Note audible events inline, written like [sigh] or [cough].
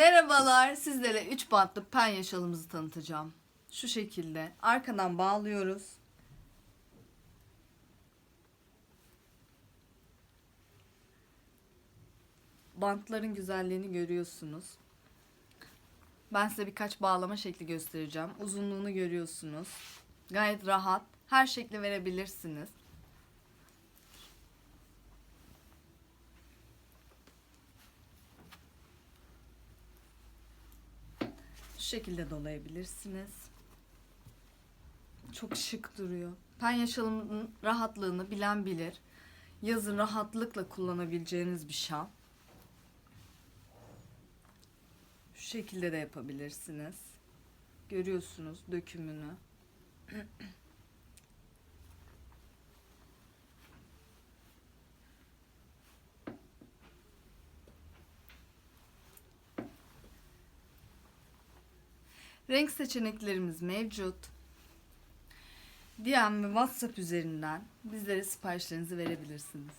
Merhabalar. Sizlere 3 bantlı pen yaşalımızı tanıtacağım. Şu şekilde. Arkadan bağlıyoruz. Bantların güzelliğini görüyorsunuz. Ben size birkaç bağlama şekli göstereceğim. Uzunluğunu görüyorsunuz. Gayet rahat. Her şekli verebilirsiniz. Şu şekilde dolayabilirsiniz. Çok şık duruyor. Pen yaşalımının rahatlığını bilen bilir. Yazın rahatlıkla kullanabileceğiniz bir şal. Şu şekilde de yapabilirsiniz. Görüyorsunuz dökümünü. [clears throat] Renk seçeneklerimiz mevcut. DM ve WhatsApp üzerinden bizlere siparişlerinizi verebilirsiniz.